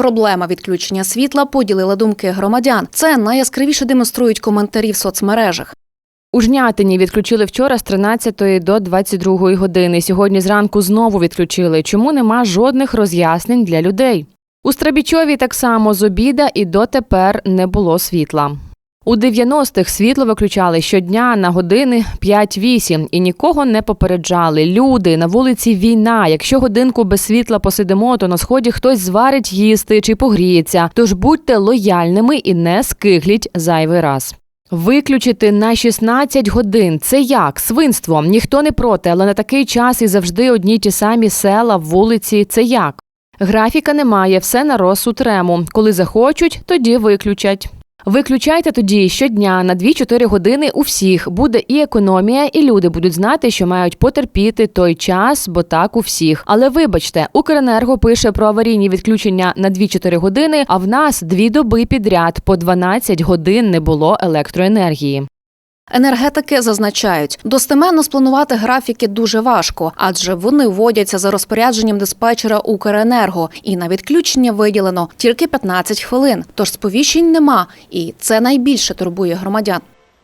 Проблема відключення світла поділила думки громадян. Це найяскравіше демонструють коментарі в соцмережах. У Жнятині відключили вчора з 13 до 22 години. Сьогодні зранку знову відключили. Чому нема жодних роз'яснень для людей? У Страбічові так само з обіда і дотепер не було світла. У 90-х світло виключали щодня на години 5-8 і нікого не попереджали. Люди на вулиці війна. Якщо годинку без світла посидимо, то на сході хтось зварить їсти чи погріється. Тож будьте лояльними і не скигліть зайвий раз. Виключити на 16 годин це як свинство. Ніхто не проти, але на такий час і завжди одні ті самі села, вулиці. Це як? Графіка немає, все на розсуд рему. Коли захочуть, тоді виключать. Виключайте тоді щодня на 2-4 години у всіх. Буде і економія, і люди будуть знати, що мають потерпіти той час, бо так у всіх. Але вибачте, Укренерго пише про аварійні відключення на 2-4 години, а в нас дві доби підряд по 12 годин не було електроенергії. Енергетики зазначають, достеменно спланувати графіки дуже важко, адже вони вводяться за розпорядженням диспетчера Укренерго, і на відключення виділено тільки 15 хвилин. Тож сповіщень нема, і це найбільше турбує громадян.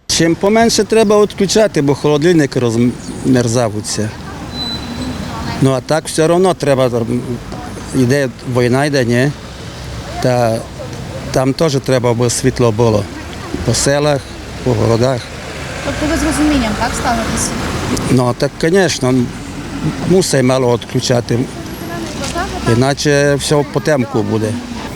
Чим поменше треба відключати, бо холодильник розмерзавиться. Ну а так все одно треба. Йде війна, йде, ні. Та там теж треба, аби світло було. По селах, по городах. Тобто ви з розумінням так ставитесь? Ну так, звісно, мусить мало відключати. Іначе все по темку буде.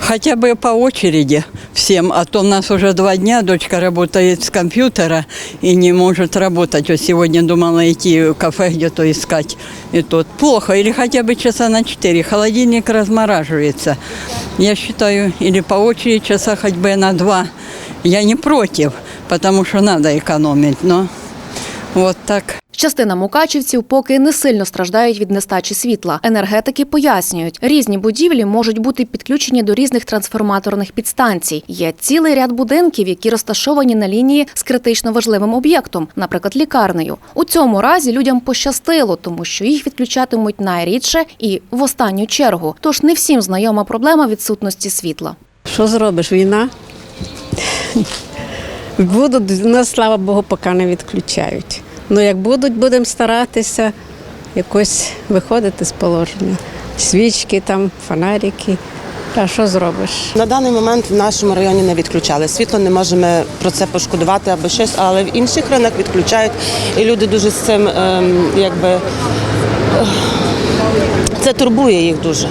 Хотя бы по очереди всем, а то у нас уже два дня дочка работает с компьютера и не может работать. Вот сегодня думала идти в кафе где-то искать. И тут плохо. Или хотя бы часа на четыре. Холодильник размораживается. Я считаю, или по очереди часа хоть бы на два. Я не против, потому что надо экономить. Но вот так. Частина мукачівців поки не сильно страждають від нестачі світла. Енергетики пояснюють, різні будівлі можуть бути підключені до різних трансформаторних підстанцій. Є цілий ряд будинків, які розташовані на лінії з критично важливим об'єктом, наприклад, лікарнею. У цьому разі людям пощастило, тому що їх відключатимуть найрідше і в останню чергу. Тож не всім знайома проблема відсутності світла. Що зробиш? Війна? Будуть, нас, слава Богу, поки не відключають. Ну, як будуть, будемо старатися якось виходити з положення. Свічки там, фонарики. А що зробиш? На даний момент в нашому районі не відключали. Світло не можемо про це пошкодувати або щось, але в інших районах відключають, і люди дуже з цим ем, якби. Це турбує їх дуже.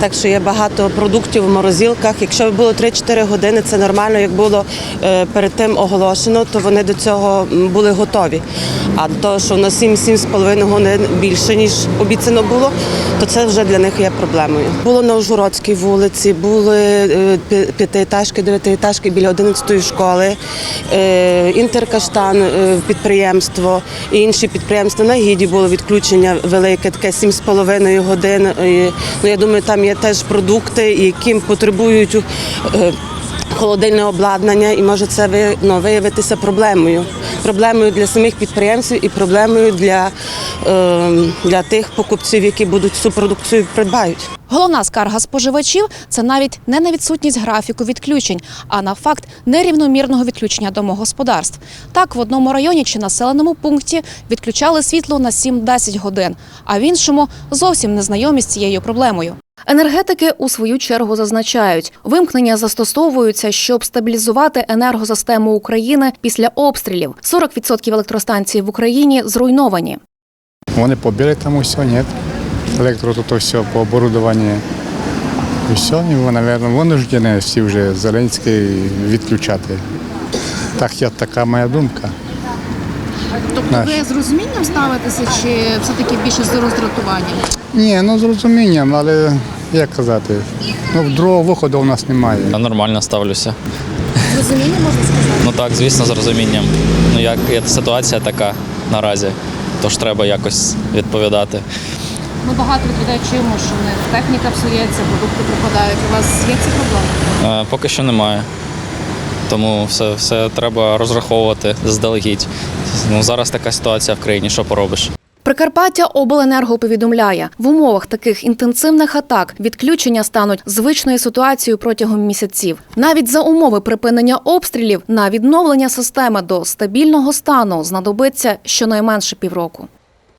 Так що є багато продуктів в морозилках. Якщо було 3-4 години, це нормально. Як було е, перед тим оголошено, то вони до цього були готові. А до того, що на 7-7,5 годин більше, ніж обіцяно було, то це вже для них є проблемою. Було на Ужгородській вулиці, були е, п'ятиетажки, дев'ятиетажки біля 11-ї школи, е, інтеркаштан підприємство і інші підприємства. На гіді було відключення велике, таке 7,5 годин. години. ну, я думаю, там є теж продукти, яким потребують е, холодильне обладнання, і може це ну, виявитися проблемою. Проблемою для самих підприємців і проблемою для, для тих покупців, які будуть цю продукцію придбають. Головна скарга споживачів це навіть не на відсутність графіку відключень, а на факт нерівномірного відключення домогосподарств. Так, в одному районі чи населеному пункті відключали світло на 7-10 годин, а в іншому зовсім не знайомі з цією проблемою. Енергетики у свою чергу зазначають, вимкнення застосовуються, щоб стабілізувати енергосистему України після обстрілів. 40% електростанцій в Україні зруйновані. Вони побили там усе, ні. Електро тут все по оборудованню. І все, і, мабуть, винуждені всі вже Зеленський відключати. Так, я, така моя думка. Тобто Наш. ви з розумінням ставитеся чи все-таки більше з роздратуванням? Ні, ну з розумінням, але як казати, ну, другого виходу у нас немає. Я нормально ставлюся. З розумінням можна сказати? Ну так, звісно, з розумінням. Ну як ситуація така наразі, тож треба якось відповідати. Ну багато людей чуємо, що не техніка псується, продукти пропадають. У вас є ці проблеми? Е, поки що немає. Тому все, все треба розраховувати заздалегідь. Ну зараз така ситуація в країні, що поробиш. Прикарпаття Обленерго повідомляє, в умовах таких інтенсивних атак відключення стануть звичною ситуацією протягом місяців. Навіть за умови припинення обстрілів на відновлення системи до стабільного стану знадобиться щонайменше півроку.